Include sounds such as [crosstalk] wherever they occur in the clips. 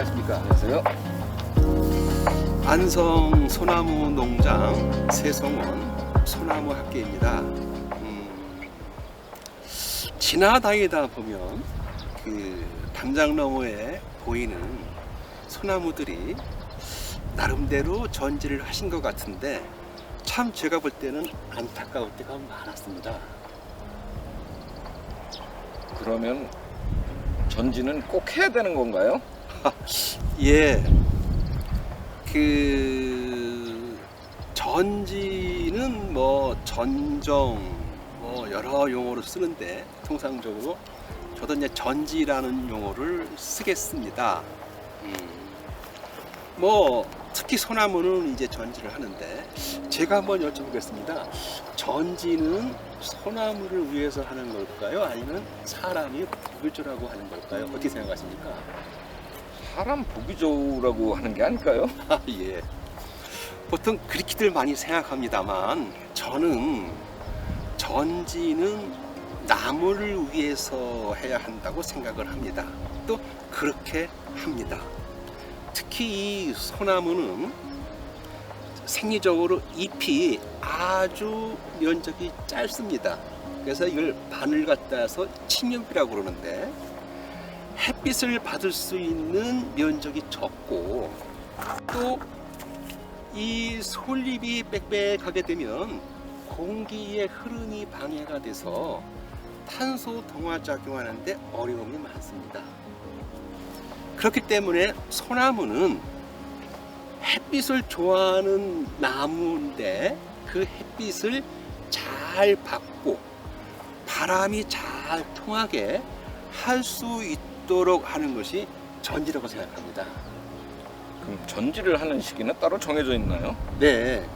안녕하십니까. 안녕하세요. 안성 소나무 농장 세성원 소나무 학계입니다. 음, 지나다니다 보면 그 담장 너머에 보이는 소나무들이 나름대로 전지를 하신 것 같은데 참 제가 볼 때는 안타까울 때가 많았습니다. 그러면 전지는 꼭 해야 되는 건가요? [laughs] 예. 그 전지는 뭐 전정 뭐 여러 용어로 쓰는데 통상적으로 저도 이제 전지라는 용어를 쓰겠습니다. 음. 뭐 특히 소나무는 이제 전지를 하는데 제가 한번 여쭤보겠습니다. 전지는 소나무를 위해서 하는 걸까요? 아니면 사람이 주라고 하는 걸까요? 어떻게 생각하십니까? 사람 보기 좋으라고 하는 게 아닐까요? [laughs] 아, 예. 보통 그렇게들 많이 생각합니다만 저는 전지는 나무를 위해서 해야 한다고 생각을 합니다. 또 그렇게 합니다. 특히 이 소나무는 생리적으로 잎이 아주 면적이 짧습니다. 그래서 이걸 바늘 갖다서 침엽이라고 그러는데 햇빛을 받을 수 있는 면적이 적고 또 이 솔잎이 빽빽하게 되면 공기의 흐름이 방해가 돼서 탄소 동화 작용하는데 어려움이 많습니다. 그렇기 때문에 소나무는 햇빛을 좋아하는 나무인데 그 햇빛을 잘 받고 바람이 잘 통하게 할 수 있도록 하는 것이 전지라고 생각합니다. 그럼 전지를 하는 시기는 따로 정해져 있나요? 네.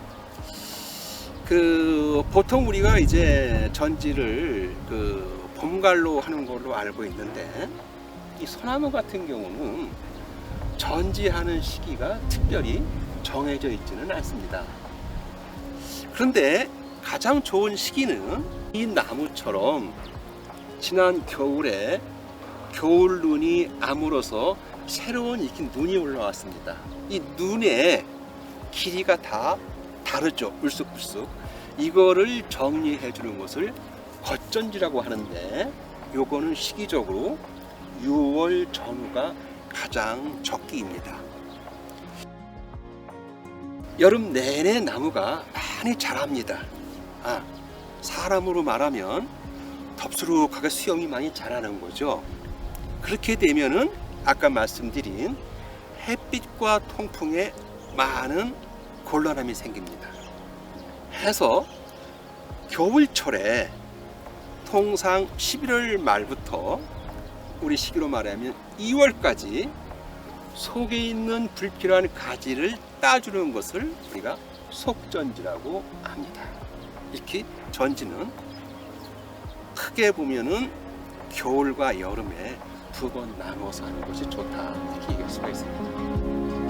그 보통 우리가 이제 전지를 그 봄갈로 하는 걸로 알고 있는데 이 소나무 같은 경우는 전지하는 시기가 특별히 정해져 있지는 않습니다. 그런데 가장 좋은 시기는 이 나무처럼 지난 겨울에 겨울 눈이 아물어서 새로운 익힌 눈이 올라왔습니다. 이 눈의 길이가 다 다르죠. 울쑥불쑥. 이거를 정리해 주는 것을 겉전지라고 하는데 요거는 시기적으로 6월 전후가 가장 적기입니다. 여름 내내 나무가 많이 자랍니다. 아, 사람으로 말하면 덥수룩하게 수영이 많이 자라는 거죠. 그렇게 되면은 아까 말씀드린 햇빛과 통풍에 많은 곤란함이 생깁니다. 해서 겨울철에 통상 11월 말부터 우리 시기로 말하면 2월까지 속에 있는 불필요한 가지를 따주는 것을 우리가 속전지라고 합니다. 이렇게 전지는 크게 보면은 겨울과 여름에 두 번 나눠서 하는 것이 좋다 이렇게 얘기할 수가 있습니다.